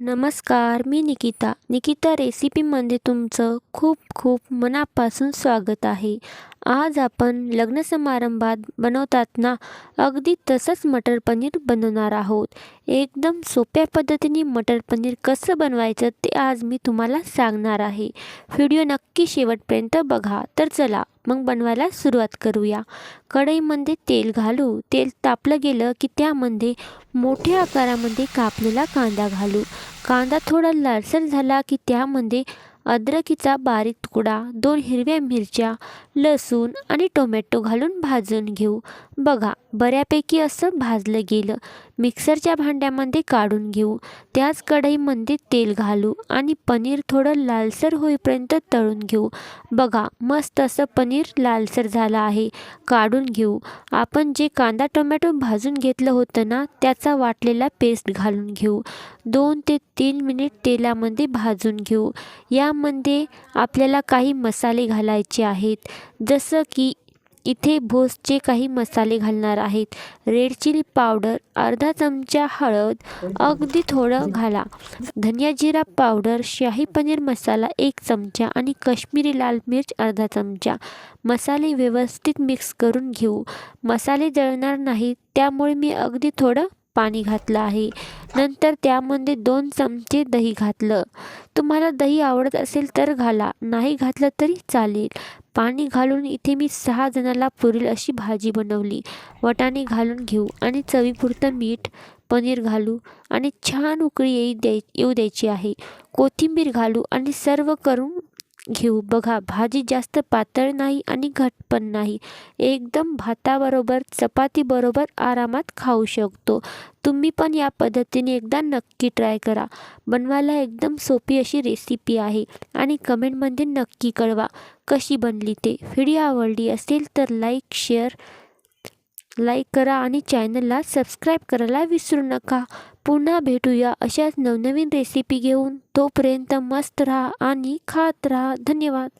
नमस्कार मी निकिता. निकिता रेसिपीमध्ये तुमचं खूप खूप मनापासून स्वागत आहे. आज आपण लग्न समारंभात बनवतात ना अगदी तसंच मटर पनीर बनवणार आहोत. एकदम सोप्या पद्धतीने मटर पनीर कसं बनवायचं ते आज मी तुम्हाला सांगणार आहे. व्हिडिओ नक्की शेवटपर्यंत बघा. तर चला मग बनवायला सुरुवात करूया. कढईमध्ये तेल घालू. तेल तापलं गेलं की त्यामध्ये मोठ्या आकारामध्ये कापलेला कांदा घालू. कांदा थोडा लालसर झाला की त्यामध्ये अद्रकीचा बारीक तुकडा दोन हिरव्या मिरच्या लसूण आणि टोमॅटो घालून भाजून घेऊ. बघा बऱ्यापैकी असं भाजलं गेलं. मिक्सरच्या भांड्यामध्ये काढून घेऊ. त्याच कढईमध्ये तेल घालू आणि पनीर थोडं लालसर होईपर्यंत तळून घेऊ. बघा मस्त असं पनीर लालसर झालं आहे. काढून घेऊ. आपण जे कांदा टोमॅटो भाजून घेतलं होतं ना त्याचा वाटलेला पेस्ट घालून घेऊ. दोन ते तीन मिनिट तेलामध्ये भाजून घेऊ. यामध्ये आपल्याला काही मसाले घालायचे आहेत. जसं की इथे भोसचे काही मसाले घालणार आहेत. रेड चिली पावडर अर्धा चमचा हळद अगदी थोडं घाला. धनिया जिरा पावडर शाही पनीर मसाला एक चमचा आणि कश्मीरी लाल मिर्च अर्धा चमचा. मसाले व्यवस्थित मिक्स करून घेऊ. मसाले जळणार नाहीत त्यामुळे मी अगदी थोडं पाणी घातलं आहे. नंतर त्यामध्ये दोन चमचे दही घातलं. तुम्हाला दही आवडत असेल तर घाला. नाही घातलं तरी चालेल. पाणी घालून इथे मी सहा जणाला पुरेल अशी भाजी बनवली. वटाणे घालून घेऊ आणि चवीपुरतं मीठ पनीर घालू आणि छान उकळी येई द्याय येऊ द्यायची आहे. कोथिंबीर घालू आणि सर्व करून घेऊ. बघा भाजी जास्त पातळ नाही आणि घट पण नाही. एकदम भाताबरोबर चपातीबरोबर आरामात खाऊ शकतो. तुम्ही पण या पद्धतीने एकदा नक्की ट्राय करा. बनवायला एकदम सोपी अशी रेसिपी आहे आणि कमेंटमध्ये नक्की कळवा कशी बनली ते. व्हिडिओ आवडली असेल तर लाईक शेअर लाईक करा आणि चॅनलला सबस्क्राईब करायला विसरू नका. पुन्हा भेटूया अशाच नवनवीन रेसिपी घेऊन. तोपर्यंत मस्त राहा आणि खात राहा. धन्यवाद.